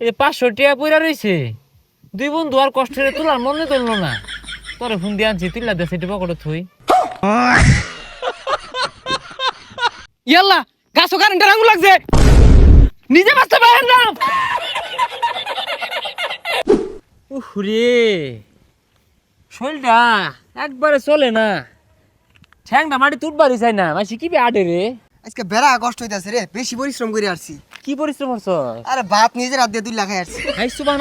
এই পাঁচশো টিয়া পইরা রয়েছে দুই বন্ধু আর কষ্টের তোলার মনে তুললো না। পরে ফোন দিয়ে আনছি তুললা দে, সেটি পকেটে থুই। ইয়াল্লা গাছও কারেন্টের আঙুল লাগছে। নিজে বাঁচতে পারেন না। উহরে শরীরটা একবারে চলে না। ঠ্যাংটা মাটি তুটবারই চাই না। মাসি, কি আডে রে? আজকে বেড়া কষ্ট হইতাছে রে, বেশি পরিশ্রম করে আসছি। কি পরিশ্রম করছ আরে বাপ নিজের হাত দিয়ে দুই লাখাই আসছি। হাই সুবান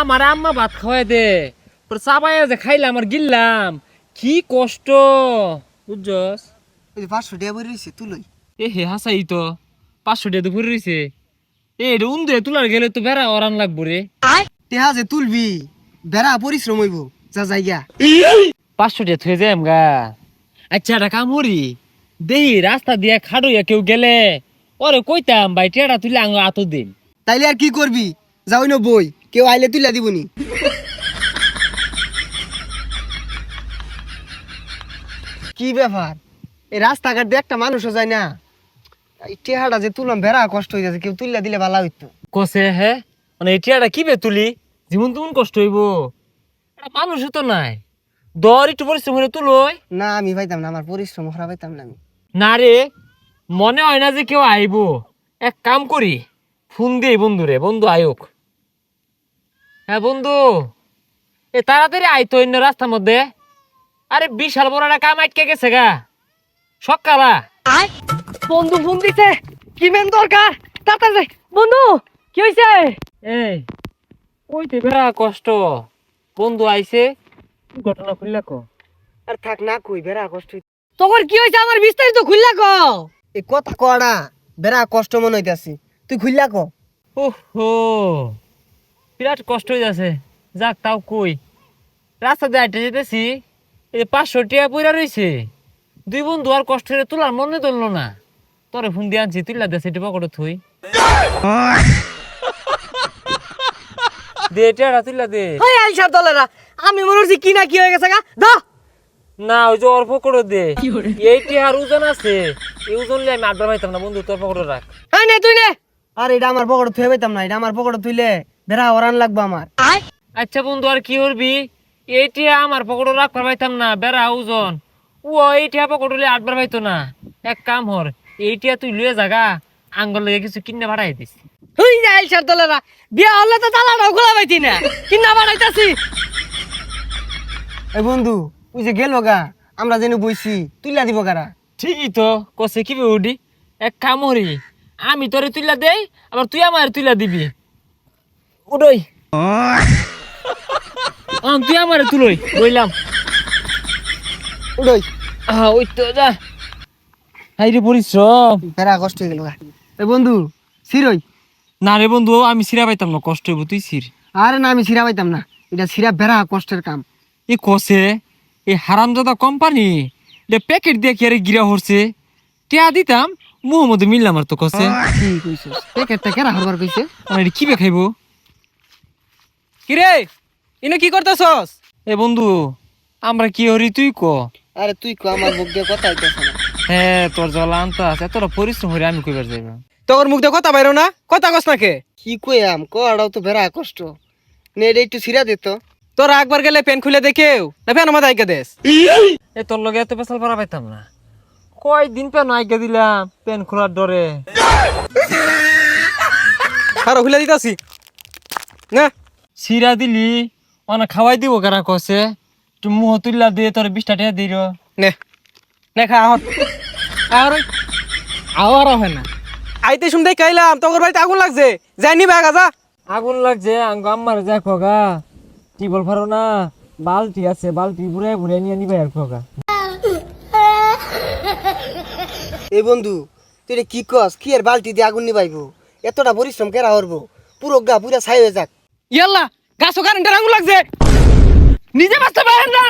আমার আম্মা ভাত খাওয়াই দে। তোর চাবাই যে খাইলাম আর গিললাম। কি কষ্ট। বুঝছস? ওই পাঁচশো টাকা বই রয়েছে তুলই। এ হে হাসাই তো। পাঁচশো টাকা তো ভরে রয়েছে। এ এটা উন্দে তুলার গেলে তো বেড়া অরান লাগবো রে। টেহা যে তুলবি বেড়া পরিশ্রম হইব যা জায়গা। পাঁচশো টাকা থয়ে যাই গা আচ্ছা একটা কাম করি। দেহি রাস্তা দিয়ে খাড়ইয়া কেউ গেলে ওরে কইতাম ভাই টেড়া তুলে আঙ আতো দিন। তাইলে আর কি করবি? যাওই না বই কেউ আইলে তুইলা দিবনি। কি ব্যাপার? এই রাস্তাঘাট দিয়ে একটা মানুষও যায় না। এই টেহাটা যে তুললাম বেড়া কষ্ট হয়ে যাচ্ছে কেউ তুললা দিলে ভালো হইতো। কসে হে? মানে এই টেড়াটা কি বে তুলি? জীবন তেমন কষ্ট হইব। মানুষও তো নাই। দর একটু পরিশ্রম করে তুলই। না আমি পাইতাম না আমার পরিশ্রম করা পাইতাম না আমি। না রে মনে হয় না যে কেউ আইব। এক কাম করি ফোন দিই বন্ধুরে বন্ধু আয়োক। হ্যাঁ বন্ধু। এ তাড়াতাড়ি আইতো অন্য রাস্তার মধ্যে। আরে বিশাল বড় একটা কাম আটকে গেছে গা। সকালা বন্ধু ফোন দিছে। কি মেন দরকার? তাড়াতাড়ি বন্ধু কি হইছে? এই কইতে বেড়া কষ্ট। বন্ধু আইছে। ঘটনা খুললা কো আর থাক না কই বেড়া কষ্ট তোর কি হইছে? আমার বিস্তারিত খুললা কও। এই কথা কড়া বেড়া কষ্ট মনে হইতাছি। তুই খুললা ক। ওহো বিরাট কষ্ট হয়ে যাক তাও কই। রাস্তা দিয়ে হাঁটে যেতেছি এই পাঁচশো টিয়া পইরা রয়েছে দুই বন্ধু আর কষ্ট করে তোলার মনে তুললো না। তোরে ফোন দিয়ে আনছি তুললা দে সেটি পকেটে থুই। দে টিয়াটা তুললা দে। আইসার দলেরা আমি মনে হচ্ছে কি না কি হয়ে গেছে গা? দা না ওই যে ওর পকেটে দে। এই টিয়ার ওজন আছে। এই ওজন নিয়ে আমি আড্ডা পাইতাম না বন্ধু তোর পকেটে রাখ। হাই নে তুই নে। আর এটা আমার পকেটে থুয়ে পাইতাম না এটা আমার পকেটে তুইলে বেড়া ওরান লাগবে আমার। আচ্ছা বন্ধু আর কি করবি? এইটি আমার পকেটে রাখবার পাইতাম না বেড়া ওজন। ও এইটা পকেটে আটবার পাইতো না। এক কাম হর এইটা তুই লুয়ে জাগা আঙ্গল লেগে কিছু কিনে ভাড়াই দিস। হুই যা আইসার দলেরা বিয়া হলে তো তালাটাও খোলা পাইতি না। কিনা বানাইতাছি এই বন্ধু তুই যে গেল গা আমরা যেন বইছি তুইলা দিব কারা? ঠিকই তো কসে কি উডি? এক কাম হরি আমি তোরে তুইলা দেই আবার তুই আমার তুইলা দিবি। উডই। তুই আমার তুলই বইলাম। উড়ই। আহ ওই তো যা। হাই রে পরিশ্রম। বেড়া কষ্ট হয়ে গেল গা। এই বন্ধু সিরই না রে বন্ধু আমি সিরা পাইতাম না কষ্ট হইব তুই সির। আরে না আমি সিরা পাইতাম না এটা সিরা বেড়া কষ্টের কাম। এ কসে? এই হারামজাদা কোম্পানি এটা প্যাকেট দিয়ে কি আরে গিরা হরছে? টিয়া দিতাম মুহ মধ্যে মিললাম আর তো কসে। কি কইছস? প্যাকেটটা কেরা হরবার কইছে? আমার এটা কি খাইব? কিরে ইনো কি করতেছস? এ বন্ধু আমরা কি হরি তুই ক? আরে তুই কো আমার মুখ দিয়ে কথা হইতাছ না। হ্যাঁ তোর জল আনতা আছে তোরা পরিশ্রম হরে আমি কইবার যাইব। তোর মুখ দিয়ে কথা বাইরো না কথা কস নাকে? কি কইয়াম কড়াও তো বেড়া কষ্ট। নে এটা একটু সিরা দিত তোর একবার গেলে পেন খুলে দেখেও? না পেন আমার আইকে দেস। এ তোর লগে এত পেশাল পারা পাইতাম না। কয় দিন পেন আইকে দিলাম পেন খোলার ডরে। আরও খুলে দিতাছি। না। সিরা দিলি অনেক খাওয়াই দিব কারা কসে তুই মুহ তুললা দিয়ে তোর বিশটা টাকা দিল। নে। নে খা আহত আর আওয়ার হয় না। আইতে শুনতে কাইলাম তোর বাড়িতে আগুন লাগছে। যাই নিবে আগা যা। আগুন লাগছে আঙ্গ আম্মার যা খোগা। টিবল ফারো না? বালতি আছে বালতি বুড়ে বুড়ে নিয়ে নিবে আর কোকা এই বন্ধু তুই কি কস? কি আর বালতি দিয়ে আগুন নিবাইবো এতটা পরিশ্রম কেরা হরবো পুরো গা পুরা ছাই হয়ে যাক। ইয়াল্লা গাছও কারেন্টের আগুন লাগছে। নিজে বাঁচতে পারেন না।